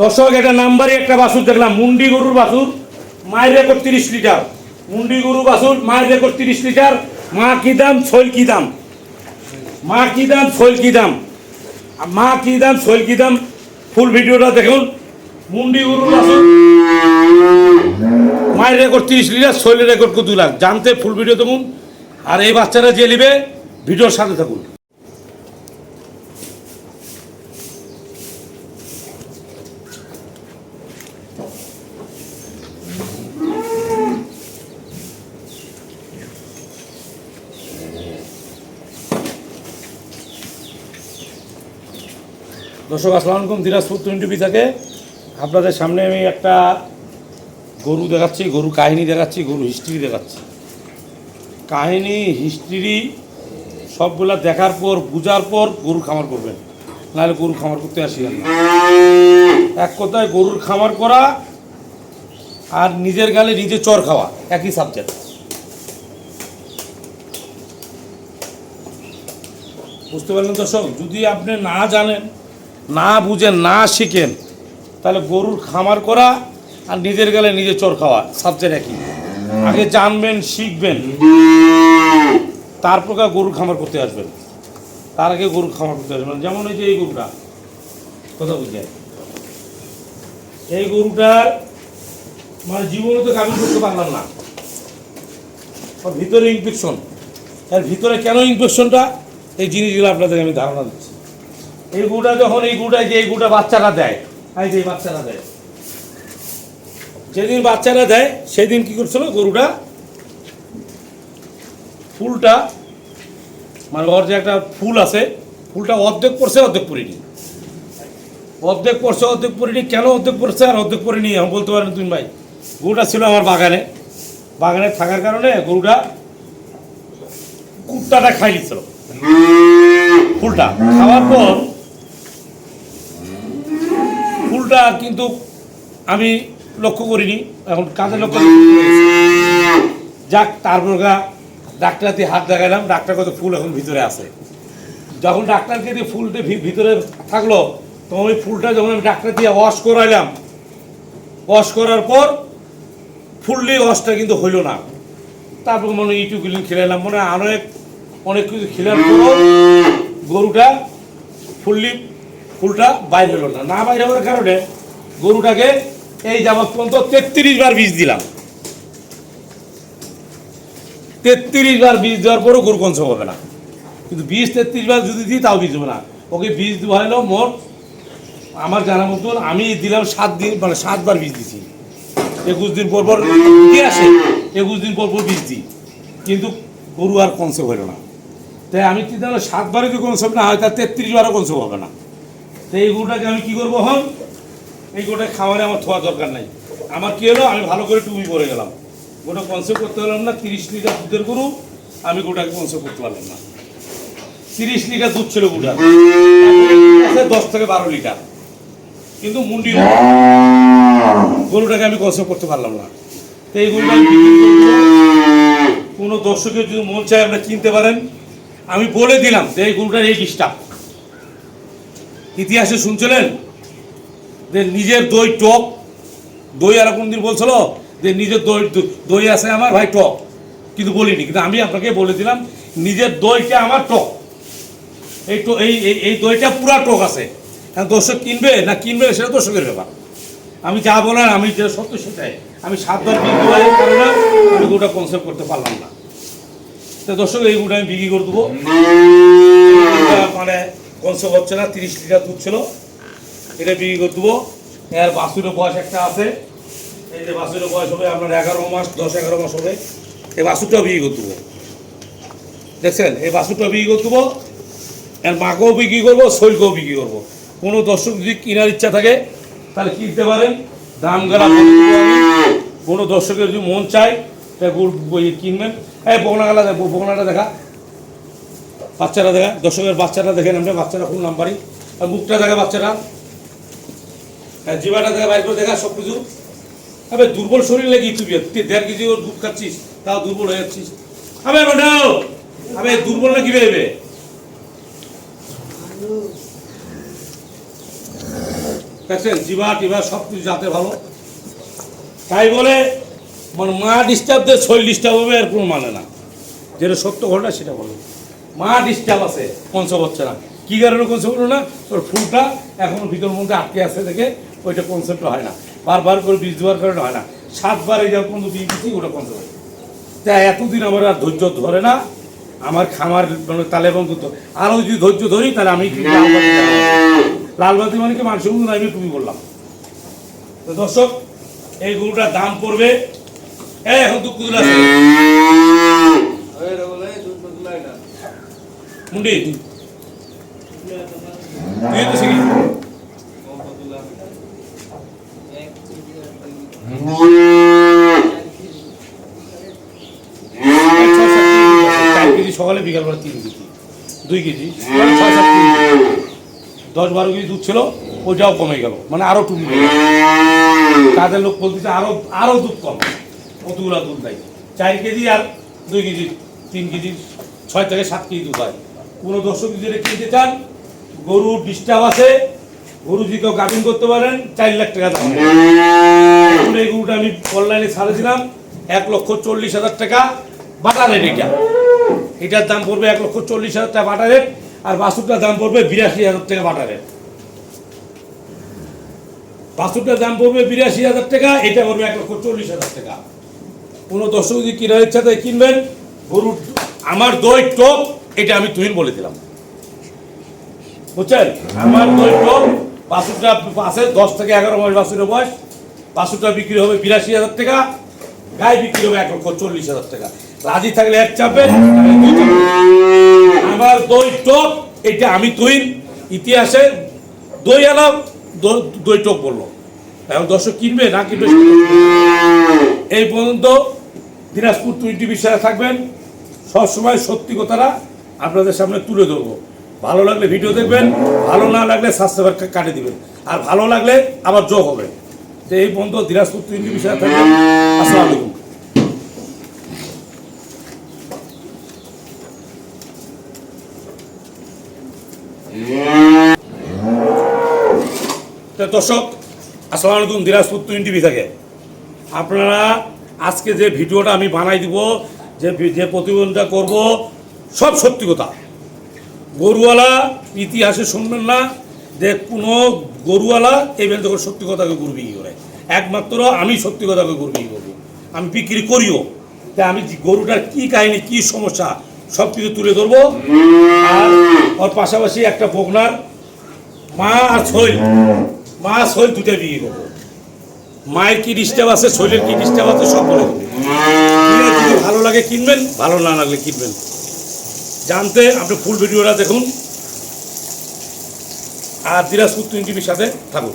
দর্শক এটা নাম্বারই একটা বাছুর দেখলাম, মুন্ডি গরুর বাছুর, মায়ের রেকর্ড তিরিশ লিটার। মুন্ডি গরু বাছুর, মায়ের রেকর্ড তিরিশ লিটার, মা কি দাম ছইল কি দাম? মা কি দাম ছইল কি দাম? মা কি দাম ছইল কি দাম? ফুল ভিডিওটা দেখুন। মুন্ডি গরুর বাছুর, মায়ের রেকর্ড তিরিশ লিটার শৈলের রেকর্ড কত লাখ? জানতে ফুল ভিডিও দেখুন। আর এই বাচ্চারা যে নিবে, ভিডিওর সাথে থাকুন। দর্শক, আসসালামু আলাইকুম। দিনাজপুর টোয়েন্টি থেকে আপনাদের সামনে আমি একটা গরু দেখাচ্ছি, গরু কাহিনী দেখাচ্ছি, গরু হিস্ট্রি দেখাচ্ছি। কাহিনী হিস্ট্রি সবগুলা দেখার পর, বুঝার পর গরুর খামার করবেন। নাহলে গরু খামার করতে আসিলেন না। এক কথায় গরুর খামার করা আর নিজের গালে নিজে চর খাওয়া, একই সাবজেক্ট বুঝতে পারলেন দর্শক? যদি আপনি না জানেন না বুঝেন না শিখেন তাহলে গরুর খামার করা আর নিজের গেলে নিজে চোর খাওয়া সাবজেক্ট একই। আগে জানবেন, শিখবেন। তারপর গরুর খামার করতে আসবেন। তার আগে গরুর খামার করতে আসবেন। যেমন এই যে এই গরুটা, কথা বুঝে এই গরুটার মানে জীবনে তো গাভীর করতে পারলাম না। ভিতরে ইনফেকশন এর ভিতরে কেন ইনফেকশনটা এই জিনিসগুলো আপনাদের আমি ধারণা দিচ্ছি। এই গুটা যখন এই গুটায় যে এই গুটা বাচ্চারা দেয়, এই যে বাচ্চারা দেয়। যেদিন বাচ্চারা দেয়, সেদিন কি করছিল গরুটা? ফুলটা মানে ওর যে একটা ফুল আছে, ফুলটা অর্ধেক পড়ছে, অর্ধেক পড়িনি। অর্ধেক পড়ছে, অর্ধেক পড়িনি। কেন অর্ধেক পড়ছে আর অর্ধেক পড়িনি, আমি বলতে পারেন তুমি ভাই। গরুটা ছিল আমার বাগানে। বাগানে থাকার কারণে গরুটা কুত্তাটা খাই দিচ্ছিল ফুলটা। খাওয়ার পর ফুলটা কিন্তু আমি লক্ষ্য করিনি। এখন কাজে লক্ষ্য যাক তারপর গা ডাক্তার দিয়ে হাত দেখালাম ডাক্তার কত ফুল এখন ভিতরে আছে। যখন ডাক্তারকে দিয়ে ফুলটা ভিতরে থাকল, তখন ওই ফুলটা যখন আমি ডাক্তার দিয়ে ওয়াশ করাইলাম ওয়াশ করার পর ফুললি ওয়াশটা কিন্তু হইল না। তারপর মনে হয় ইটু গিলিন খেলাইলাম। মনে হয় অনেক অনেক কিছু খেলার পরও গরুটা ফুললি ফুলটা বাইর হলো না। না বাইর হওয়ার কারণে গরুটাকে এই যাবৎ পর্যন্ত তেত্রিশ বার বীজ দিলাম। তেত্রিশ বার বীজ দেওয়ার পরও গরু কনসম হবে না। কিন্তু বীজ তেত্রিশ বার যদি দিই, তাও বীজ হবে না। ওকে বীজ দেওয়া হলো মোট, আমার জানা মতন আমি দিলাম সাত দিন মানে সাতবার বীজ দিছি। একুশ দিন পর পর দিয়ে আসে? একুশ দিন পর পর বীজ দিই। কিন্তু গরু আর কনসেপ্ট হলো না। তাই আমি চিন্তা করলাম সাতবারে যদি কনসেপ্ট না, হয় তার তেত্রিশ বারও কনসেপ্ট হবে না। তো এই গরুটাকে আমি কি করব হন এই গরুটা খাওয়ারে আমার থোয়া দরকার নাই। আমার কি হলো? আমি ভালো করে টুপি পরে গেলাম। গোটা কনসেপ্ট করতে পারলাম না, তিরিশ লিটার দুধের গরু, আমি গোটাকে কনসেপ্ট করতে পারলাম না। তিরিশ লিটার দুধ ছিল গোটা দশ থেকে বারো লিটার। কিন্তু মুন্ডি গরুটাকে আমি কনসেপ্ট করতে পারলাম না। তো এই গরুটা কোনো দর্শকের যদি মন চায় আপনি কিনতে পারেন। আমি বলে দিলাম যে এই গরুটার এই ডিস্টার্ব ইতিহাসে শুনছিলেন? যে নিজের দই টক দই আর কোন দিন বলছিল? যে নিজের দই দই আছে আমার ভাই টক। কিন্তু বলিনি কিন্তু আমি আপনাকে বলে দিলাম নিজের দইটা আমার টক। এই টো- এই এই- দইটা পুরা টক আছে। দর্শক কিনবে না কিনবে সেটা দর্শকের ব্যাপার। আমি যা বলার আমি যে সত্য সেটাই। আমি সাতবার বিক্রি কারণে আমি গোটা কনসেপ্ট করতে পারলাম না। তো দর্শক এই গুটা আমি বিক্রি করে দেবো। মানে কনসেপ্ট হচ্ছে না, তিরিশ লিটার দুধ ছিল। এটা বিক্রি করে দেবো। এর বাছুরের বয়স একটা আছে। এই যে বাছুরের বয়স হবে, আপনার এগারো মাস, দশ, এগারো মাস হবে। এই বাছুরটাও বিক্রি করে দেবো। দেখছেন? এই বাছুরটা বিক্রি করে দেবো। এর মাকেও বিক্রি করব শৈলকেও বিক্রি করব। কোনো দর্শক যদি কেনার ইচ্ছা থাকে, তাহলে কিনতে পারেন? দাম কোনো দর্শকের যদি মন চায় তা বই কিনবেন। এই বগনা গেলা বগনাটা দেখা। বাচ্চারা দেখা দর্শকের বাচ্চাটা দেখেন আমরা, বাচ্চারা খুব নাম্বারই আর মুখটা দেখা বাচ্চারা। হ্যাঁ জিবাটা দেখা বাইর করে দেখা সব কিছু আবে, দুর্বল শরীর লেগে তুই? তুই দেড় কেজি ওর দুধ খাচ্ছিস, তাও দুর্বল হয়ে যাচ্ছিস। আবে বান্ডাও আবে, দুর্বল না কি ভেবে দেখছেন জিবা টিবা সব কিছু যাতে ভালো। তাই বলে মানে মা ডিস্টার্ব দিয়ে, শরীর ডিস্টার্ব হবে, এর কোনো মানে না। যেটা সত্য ঘটনা, সেটা বলো। মা ডিস্টার্ব আছে কনসেপ্ট হচ্ছে না। কী কারণে কনসেপ্ট হলো না? তোর ফুলটা এখনও ভিতর মধ্যে আটকে আছে দেখে ওইটা কনসেপ্ট হয় না। বারবার করে বীজ দেওয়ার কারণে হয় না। সাতবার এই যখন বীজ দিচ্ছি ওটা কনসেপ্ট। তাই এতদিন আমার আর ধৈর্য ধরে না। আমার খামার মানে তালে এবং করতো আরও যদি ধৈর্য ধরি, তাহলে আমি লালবাতি জ্বালাবো। মানে কি মানুষের মধ্যে আমি তুমি বললাম তো দর্শক, এই গরুটার দাম পড়বে এখন দুঃখ মুন্ডি। তুই তো শিখি সকালে বিকালবেলা তিন কেজি, দুই মানে কেজি। দশ বারো কেজি দুধ ছিল, ওইটাও কমে গেল মানে আরও টুকু তাদের লোক বলতেছে আরও আরও দুধ কম কতগুলো দুধ দেয় চার কেজি আর দুই কেজি, তিন কেজি, ছয় থেকে সাত কেজি দুধ হয়। কোনো দর্শক যদি কিনতে চান গরুর ডিস্টার্ব আছে গরু যদি কেউ গাভিন করতে পারেন, চার লাখ টাকা দাম। এই গরুটা আমি অনলাইনে ছাড়েছিলাম এক লক্ষ চল্লিশ হাজার টাকা বাটা রেট এটা। এটার দাম পড়বে এক লক্ষ চল্লিশ হাজার টাকা বাটা রেট, আর বাসুরটার দাম পড়বে বিরাশি হাজার টাকা বাটা রেট। বাসুরটার দাম পড়বে বিরাশি হাজার টাকা, এটা পড়বে এক লক্ষ চল্লিশ হাজার টাকা। কোনো দর্শক যদি কেনার ইচ্ছা থাকে কিনবেন, গরুর আমার দই, টপ এটা আমি তুহিন বলে দিলাম। বুঝছেন? আমার দই টপ বাসুরটা আছে, দশ থেকে এগারো মাস বাসুরের বয়স। বাসুরটা বিক্রি হবে বিরাশি হাজার টাকা, গায়ে বিক্রি হবে এক লক্ষ চল্লিশ হাজার টাকা। রাজি থাকলে এক চাপেন। আমার দই টপ এটা আমি তুহিন, ইতিহাসে দই আলাম দই টপ বলল। এখন দর্শক কিনবে না কিনবে এই পর্যন্ত দিনাজপুর টোয়েন্টি বিষয়ে থাকবেন। সবসময় সত্যি কথাটা আপনাদের সামনে তুলে ধরবো। ভালো লাগলে ভিডিও দেখবেন, ভালো না লাগলে সাবস্ক্রাইবার কাটে দিবেন। আর ভালো লাগলে আবার যোগ হবে। তো এই পর্যন্ত দিনাজপুর টোয়েন্টি বিষয়ে থাকবেন। আসসালামু আলাইকুম। দর্শক, আসসালামু আলাইকুম, দিনাজপুর টোয়েন্টি টিভি থেকে। আপনারা আজকে যে ভিডিওটা আমি বানাই দিব, যে যে প্রতিবেদনটা করব সব সত্যি কথা। গরুওয়ালা ইতিহাসে শুনবেন না, যে কোনো গরুওয়ালা এই বেল তখন সত্যি কথাকে গরু বিক্রি করে, একমাত্র আমি সত্যি কথাকে গরু বিক্রি করব। আমি বিক্রি করিও। তাই আমি গরুটার কি কাহিনী, কি সমস্যা, সব কিছু তুলে ধরবো। আর ওর পাশাপাশি একটা বগনার মা আর শৈল, মা শৈল দুটা বিক্রি করব। মায়ের কি ডিস্টার্ব আছে শরীরের কি ডিস্টার্ব আছে, সব বলে ভালো লাগে কিনবেন, ভালো না লাগলে কিনবেন। জানতে আপনি ফুল ভিডিওটা দেখুন। আর দিনাজপুর টিভির সাথে থাকুন।